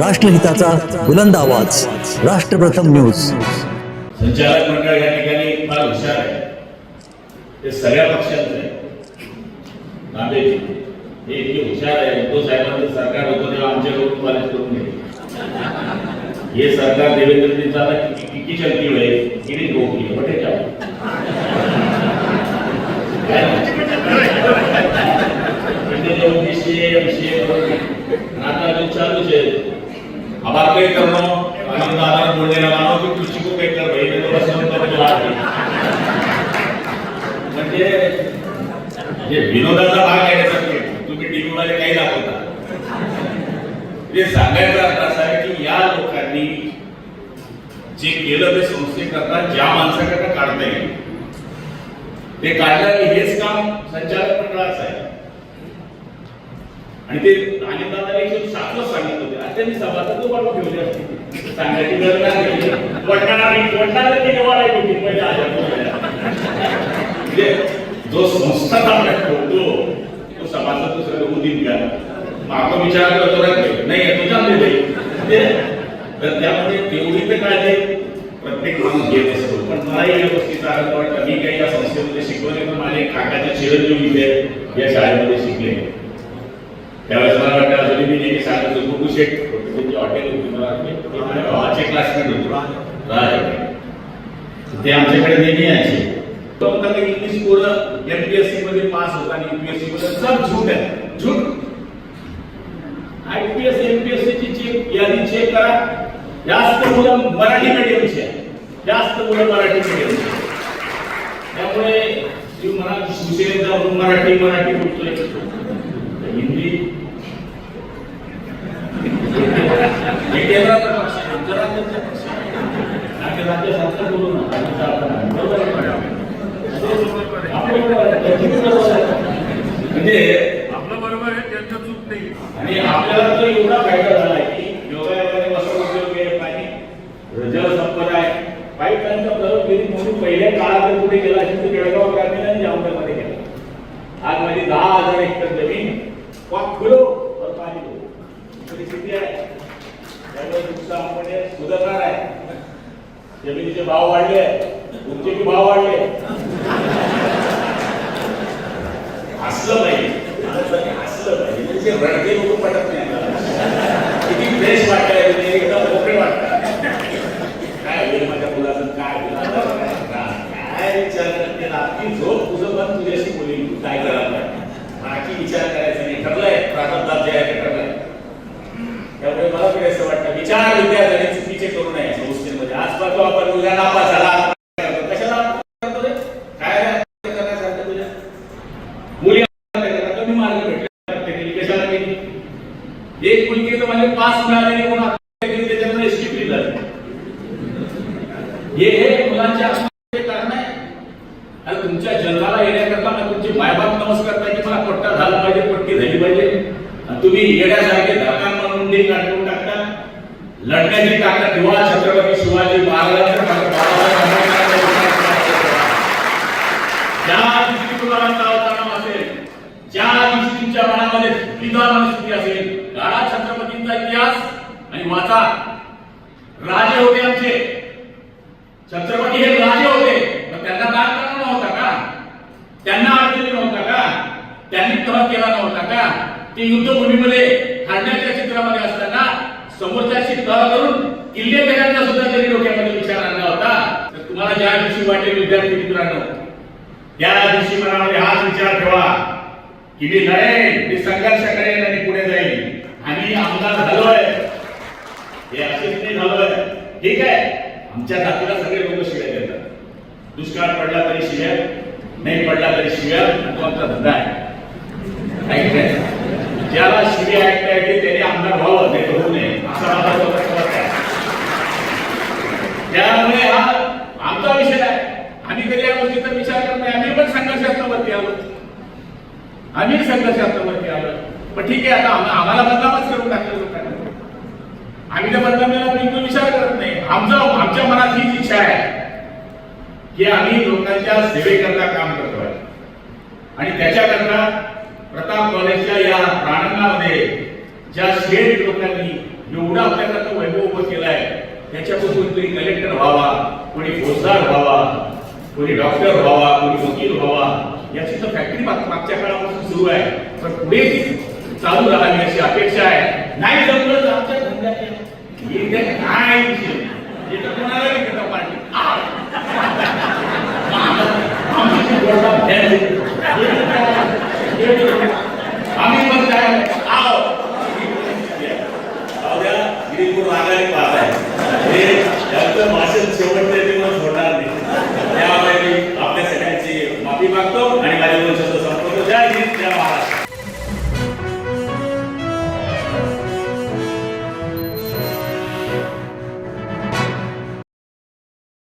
राष्ट्रहिताचा बुलंद आवाज. राष्ट्रप्रथम न्यूज. संचालक मंडळ या ठिकाणी फार हुशार आहे. ते सगळ्या पक्षांचं आहे. नांदे हे इतके हुशार आहे. उद्धव साहेबांचं सरकार होतं तेव्हा आमच्या लोक कॉलेज करून घेतले हे सरकार देवेंद्रजींचा आता किती किती चलती हुए किती रोखली बटे क्या म्हणजे आता जो चालूच आहे अब आप क्या करना आनंद आधार बोलने लगा हो कि किसी को क्या कर भाई मेरे बस हम तो जो आ गए म्हणजे जे विनोदाचा भाग आहे त्याचा तुम्ही टीव्ही मध्ये काही दाखवता. ते सांगायचा अर्थ असा आहे की या लोकांनी जे केलं ते संस्थेकरता ज्या माणसाकरता काढता येईल. ते काढलं हेच काम संचालक मंडळाचं आहे. आणि ते आणि दादा एक सांगितलं. त्यांनी सभासद वाढवून ठेवले असते. सांगायची गरज नाही. वडणारा वडणारा ती निवाडा होती पहिले आजार म्हणजे जो संस्था आपल्या ठेवतो तो सभासद दुसऱ्या होऊ घ्या का आपण विचार करतो ना नाही तुझ्या म्हणजे तर त्यामध्ये तेवढी तर काळजी प्रत्येक माणूस घेत असतो. पण मलाही या गोष्टीचा अर्थ वाटतं. मी काही या संस्थेमध्ये शिकवले पण माझे काकाचे चिरंजीव इथे या शाळेमध्ये शिकले. त्यावेळेस मला वाटतं अजूनही मी नेहमी सांगत होतो गुरु शेठ होते? त्यांची हॉटेल होती मला वाटते भावाचे क्लासमेट होते. राज ते आमच्याकडे नेहमी यायचे. तो म्हणतात की इंग्लिश पोरं एमपीएससी मध्ये पास होता आणि युपीएससी मध्ये सब झूट आहे. झूट आयपीएस एमपीएससी ची चेक यादी चेक करा. जास्त मुलं मराठी मीडियमची आहे. जास्त मुलं मराठी मीडियमची त्यामुळे तुम्ही म्हणा जाऊन मराठी मराठी बोलतोय. हिंदी हे केंद्राचा पक्ष आहे, आमचा राज्याचा पक्ष आहे. आमच्या राज्यासारखं बोलू नका. आमचा आपण- बरोबर आहे मॅडम? आपलं बरोबर आहे. तुम्ही बरोबर आहे. म्हणजे आपलं बरोबर आहे त्यांचं चूक नाही. आणि आपल्याला तो एवढा फायदा झाला आहे की योगायोगाने जल संपदा आहे पाईपांचा प्रयोग केली म्हणून पहिल्या काळात कुठे गेला असेल तर बेळगाव ग्रामीण आणि जामनगरमध्ये गेला. आज माझी दहा हजार हेक्टर जमीन वाक खुलो और पाणी परिस्थिती आहे? त्यामुळे तुमचं आपण सुधारणार आहे. जमिनीचे भाव वाढले तुमचे की भाव वाढले. हसलं नाही माणसाने हसलं पाहिजे. म्हणजे रडके लोक पटत नाही. किती फ्रेश वाटतंय म्हणजे एकदम मोकळे वाटतात काय होईल माझ्या मुलाचं काय होईल? काय विचार करते ना? ती झोप तुझं पण तुझ्याशी बोली. तू काय करायला बाकी विचार करायचा नाही. ठरलंय. प्रारंभात जे आहे ते ठरलंय. त्यामुळे मला तरी असं वाटतं विचार विद्यार्थ्यांनी चुकीचे करू नये. संस्थेमध्ये आपण मुलगा नापास झाला. कशाला काय करण्यासारखं तुझ्या? मुली कमी भेटले. कशाला एक मुलगी तर म्हणजे पास मिळाले म्हणून त्याच्यामुळे हे हे मुलांच्या कारण आहे. आणि तुमच्या जन्माला येण्याकरता ना तुमचे मायबाप नमस्कार पाहिजे मला पट्टा झाला पाहिजे पट्टी झाली पाहिजे? आणि तुम्ही येण्यासारखे धरकान म्हणून डे काढून टाकता. लढण्याची ताकद ठेवा छत्रपती शिवाजी महाराजांच्या ज्या दिवशी तुकारांचा अवतार असेल ज्या दिवशी तुमच्या मनामध्ये पिता मनस्थिती असेल छत्रपतींचा इतिहास आणि वाचा. राजे होते आमचे. छत्रपती हे राजे होते. मग त्यांना दान करणार नव्हता का? त्यांना अडचणी नव्हता का? त्यांनी तह केला नव्हता का? ते युद्धभूमीमध्ये हरण्याच्या चित्रामध्ये असताना समोरच्याशी तह करून किल्ले सुद्धा त्यांनी डोक्यामध्ये विचार आणला होता. तर तुम्हाला ज्या दिवशी वाटेल विद्यार्थी मित्रांनो त्या दिवशी मनामध्ये हाच विचार ठेवा की मी लढेन मी संघर्ष करेन आणि पुढे जाईल आम्ही आमदार झालोय. हे असेच नाही झालोय. ठीक आहे. आमच्या जातीला सगळे लोक शिव्या देतात. दुष्काळ पडला तरी शिव्या नाही पडला तरी शिव्या तो आमचा धंदा आहे. ज्याला शिव्या ऐकता येते त्याने आमदार व्हावं नाही तर होऊ नये. असा माझा त्यामुळे हा आमचा विषय आहे. आम्ही कधी या गोष्टीचा विचार करत नाही. आम्ही पण संघर्षात्मवरती आलो आम्ही संघर्षात्मवरती आलो पण ठीक आहे आता आम्हाला बदनामच करून टाकलं लोकांना. आम्ही त्या बदनामीला बिलकुल विचार करत नाही. आमचं आमच्या मनात हीच इच्छा आहे की आम्ही लोकांच्या सेवेकरता काम करतोय. आणि त्याच्याकरता प्रताप कॉलेजच्या या प्राणंगामध्ये ज्या शेठ लोकांनी एवढं आपल्याकरता वैभव उभं केलाय त्याच्यापासून कोणी कलेक्टर व्हावा कोणी फौजदार व्हावा कोणी डॉक्टर व्हावा कोणी वकील व्हावा याची तर फॅक्टरी मागच्या काळापासून सुरू आहे. पण पुढे चालू राहावी अशी अपेक्षा आहे. नाही जमलं तर आमच्या धंद्यात काय कोणाला नाही पार्टी. महाराष्ट्र